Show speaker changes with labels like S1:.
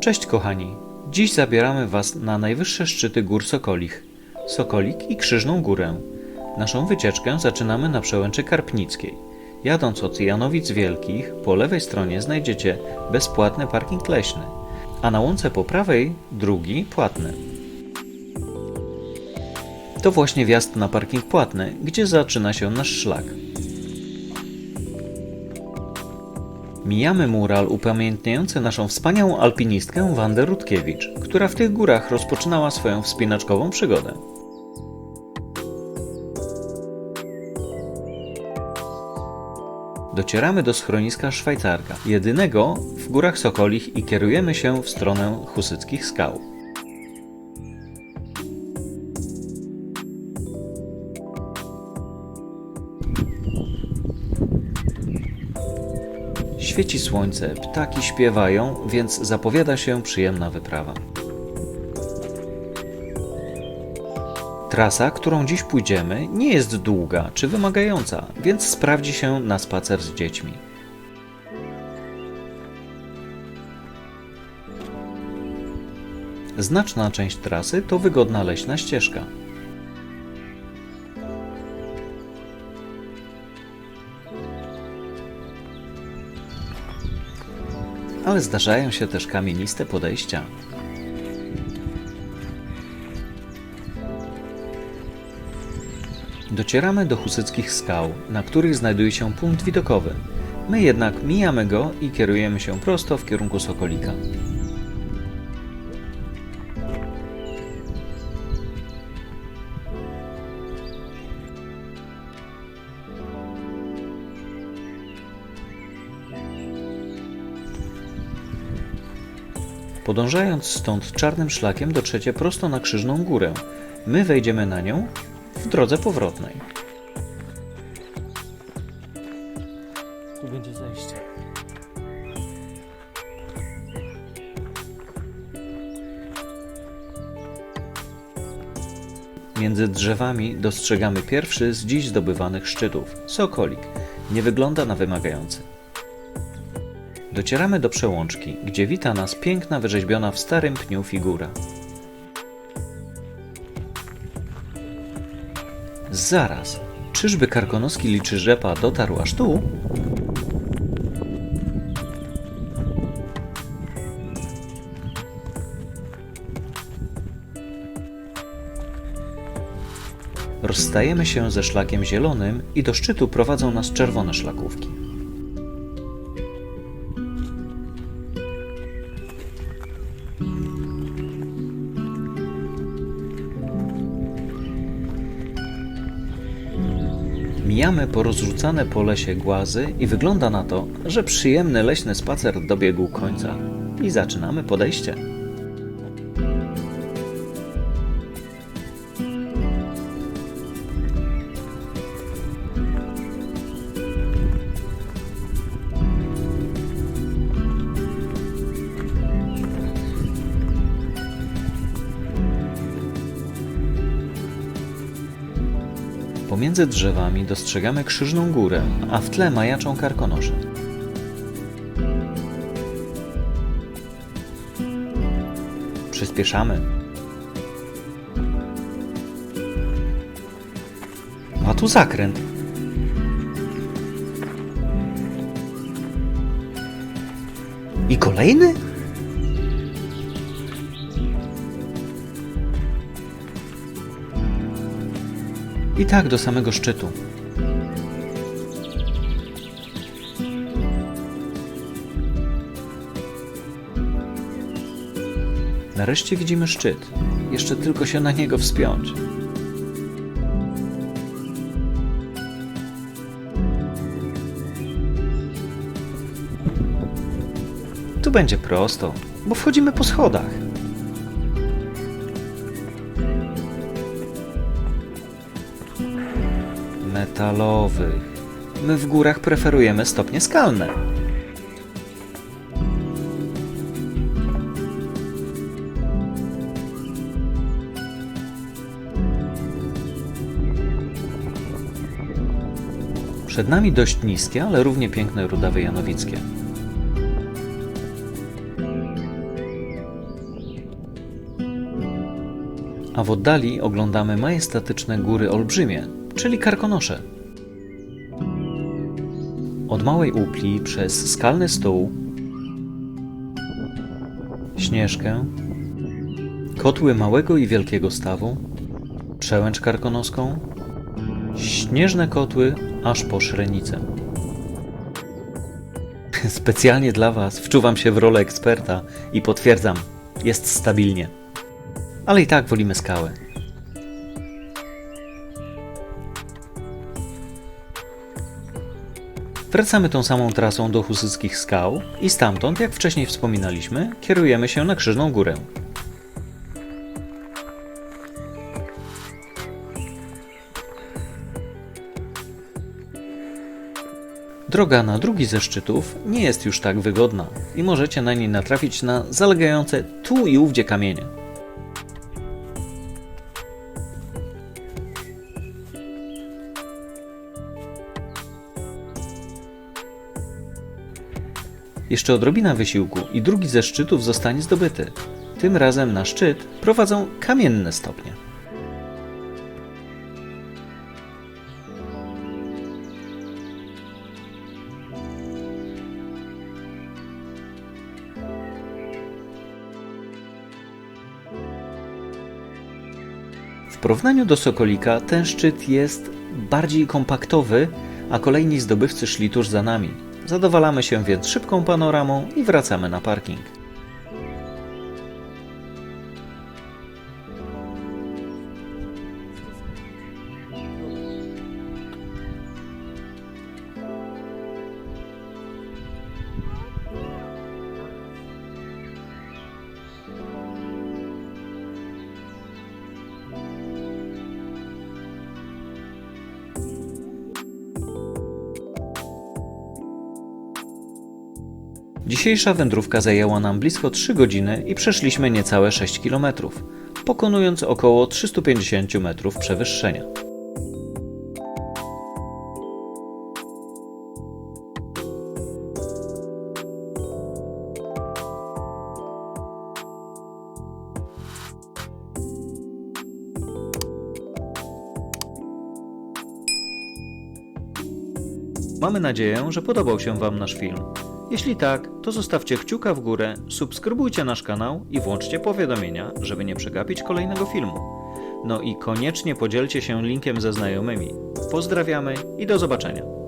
S1: Cześć kochani! Dziś zabieramy Was na najwyższe szczyty gór Sokolich, Sokolik i Krzyżną Górę. Naszą wycieczkę zaczynamy na przełęczy Karpnickiej. Jadąc od Janowic Wielkich, po lewej stronie znajdziecie bezpłatny parking leśny, a na łące po prawej drugi płatny. To właśnie wjazd na parking płatny, gdzie zaczyna się nasz szlak. Mijamy mural upamiętniający naszą wspaniałą alpinistkę Wandę Rutkiewicz, która w tych górach rozpoczynała swoją wspinaczkową przygodę. Docieramy do schroniska Szwajcarka, jedynego w górach Sokolich i kierujemy się w stronę Husyckich Skał. Świeci słońce, ptaki śpiewają, więc zapowiada się przyjemna wyprawa. Trasa, którą dziś pójdziemy, nie jest długa czy wymagająca, więc sprawdzi się na spacer z dziećmi. Znaczna część trasy to wygodna leśna ścieżka. Ale zdarzają się też kamieniste podejścia. Docieramy do husyckich skał, na których znajduje się punkt widokowy. My jednak mijamy go i kierujemy się prosto w kierunku Sokolika. Podążając stąd czarnym szlakiem dotrzecie prosto na Krzyżną Górę. My wejdziemy na nią w drodze powrotnej.
S2: Tu będzie zejście.
S1: Między drzewami dostrzegamy pierwszy z dziś zdobywanych szczytów Sokolik. Nie wygląda na wymagający. Docieramy do przełączki, gdzie wita nas piękna wyrzeźbiona w starym pniu figura. Zaraz, czyżby karkonoski liczy rzepa dotarł aż tu? Rozstajemy się ze szlakiem zielonym i do szczytu prowadzą nas czerwone szlakówki. Mijamy porozrzucane po lesie głazy i wygląda na to, że przyjemny leśny spacer dobiegł końca. I zaczynamy podejście. Pomiędzy drzewami dostrzegamy krzyżną górę, a w tle majaczą karkonosze. Przyspieszamy. A tu zakręt. I kolejny? I tak do samego szczytu. Nareszcie widzimy szczyt. Jeszcze tylko się na niego wspiąć. Tu będzie prosto, bo wchodzimy po schodach. metalowych. My w górach preferujemy stopnie skalne. Przed nami dość niskie, ale równie piękne rudawy janowickie. A w oddali oglądamy majestatyczne góry olbrzymie, czyli karkonosze. Od Małej Upli przez Skalny Stół, Śnieżkę, Kotły Małego i Wielkiego Stawu, Przełęcz Karkonoską, Śnieżne Kotły aż po Szrenicę. Specjalnie dla Was wczuwam się w rolę eksperta i potwierdzam, jest stabilnie. Ale i tak wolimy skałę. Wracamy tą samą trasą do Husyckich Skał i stamtąd, jak wcześniej wspominaliśmy, kierujemy się na Krzyżną Górę. Droga na drugi ze szczytów nie jest już tak wygodna i możecie na niej natrafić na zalegające tu i ówdzie kamienie. Jeszcze odrobina wysiłku i drugi ze szczytów zostanie zdobyty. Tym razem na szczyt prowadzą kamienne stopnie. W porównaniu do Sokolika ten szczyt jest bardziej kompaktowy, a kolejni zdobywcy szli tuż za nami. Zadowalamy się więc szybką panoramą i wracamy na parking. Dzisiejsza wędrówka zajęła nam blisko 3 godziny i przeszliśmy niecałe 6 km, pokonując około 350 metrów przewyższenia. Mamy nadzieję, że podobał się Wam nasz film. Jeśli tak, to zostawcie kciuka w górę, subskrybujcie nasz kanał i włączcie powiadomienia, żeby nie przegapić kolejnego filmu. No i koniecznie podzielcie się linkiem ze znajomymi. Pozdrawiamy i do zobaczenia.